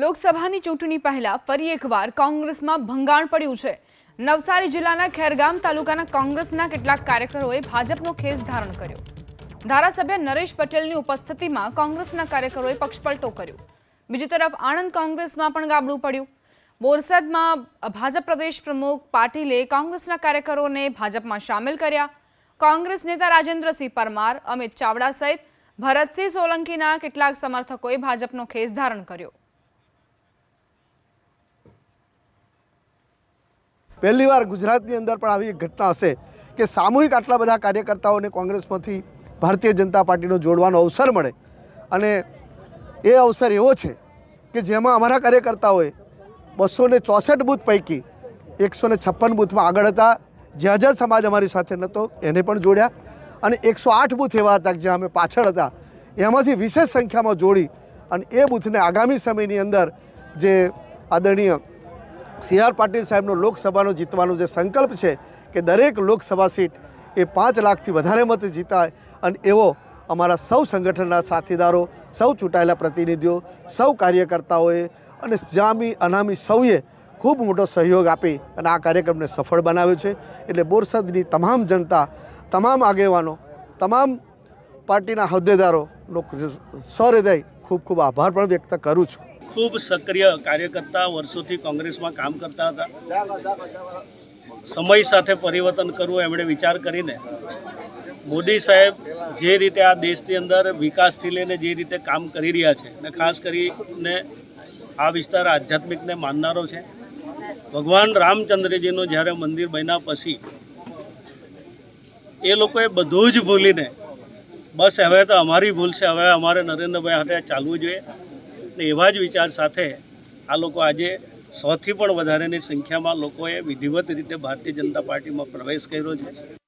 લોકસભાની ચૂંટણી પહેલા ફરી એકવાર કોંગ્રેસમાં ભંગાણ પડ્યું છે. નવસારી જિલ્લાના ખેરગામ તાલુકાના કોંગ્રેસના કેટલાક કાર્યકરોએ ભાજપનો ખેસ ધારણ કર્યો. ધારાસભ્ય નરેશ પટેલની ઉપસ્થિતિમાં કોંગ્રેસના કાર્યકરોએ પક્ષપલટો કર્યો. બીજી તરફ આણંદ કોંગ્રેસમાં પણ ગાબડું પડ્યું. બોરસદમાં ભાજપ પ્રદેશ પ્રમુખ પાટીલે કોંગ્રેસના કાર્યકરોને ભાજપમાં સામેલ કર્યા. કોંગ્રેસ નેતા રાજેન્દ્રસિંહ પરમાર, અમિત ચાવડા સહિત ભરતસિંહ સોલંકીના કેટલાક સમર્થકોએ ભાજપનો ખેસ ધારણ કર્યો. પહેલીવાર ગુજરાતની અંદર પણ આવી ઘટના હશે કે સામૂહિક આટલા બધા કાર્યકર્તાઓને કોંગ્રેસમાંથી ભારતીય જનતા પાર્ટીનો જોડવાનો અવસર મળે. અને એ અવસર એવો છે કે જેમાં અમારા કાર્યકર્તાઓએ બસો ને ચોસઠ બૂથ પૈકી એકસો ને છપ્પન બૂથમાં આગળ હતા. જ્યાં જ્યાં સમાજ અમારી સાથે નહોતો એને પણ જોડ્યા. અને એકસો આઠ બૂથ એવા હતા જ્યાં અમે પાછળ હતા. એમાંથી વિશેષ સંખ્યામાં જોડી અને એ બૂથને આગામી સમયની અંદર જે આદરણીય સી આર પાટીલ સાહેબનો લોકસભાનો જીતવાનો જે સંકલ્પ છે કે દરેક લોકસભા સીટ એ પાંચ લાખથી વધારે મત જીતાય અને એવો અમારા સૌ સંગઠનના સાથીદારો, સૌ ચૂંટાયેલા પ્રતિનિધિઓ, સૌ કાર્યકર્તાઓએ અને જામી અનામી સૌએ ખૂબ મોટો સહયોગ આપી અને આ કાર્યક્રમને સફળ બનાવ્યો છે. એટલે બોરસદની તમામ જનતા, તમામ આગેવાનો, તમામ પાર્ટીના હોદ્દેદારોનો સહૃદય ખૂબ ખૂબ આભાર પણ વ્યક્ત કરું છું. ખૂબ સક્રિય કાર્યકર્તા વર્ષોથી કોંગ્રેસમાં કામ કરતા હતા. સમય સાથે પરિવર્તન કરવું એમણે વિચાર કરીને મોદી સાહેબ જે રીતે આ દેશની અંદર વિકાસથી લઈને જે રીતે કામ કરી રહ્યા છે ને ખાસ કરીને આ વિસ્તાર આધ્યાત્મિકને માનનારો છે. ભગવાન રામચંદ્રજીનું જ્યારે મંદિર બન્યા પછી એ લોકોએ બધું જ ભૂલીને, બસ હવે તો અમારી ભૂલ છે, હવે અમારે નરેન્દ્રભાઈ સાથે ચાલવું જોઈએ. ને એવા જ વિચાર સાથે આ લોકો આજે સોથી પણ વધારેની સંખ્યામાં લોકોએ વિધિવત રીતે ભારતીય જનતા પાર્ટીમાં પ્રવેશ કર્યો છે.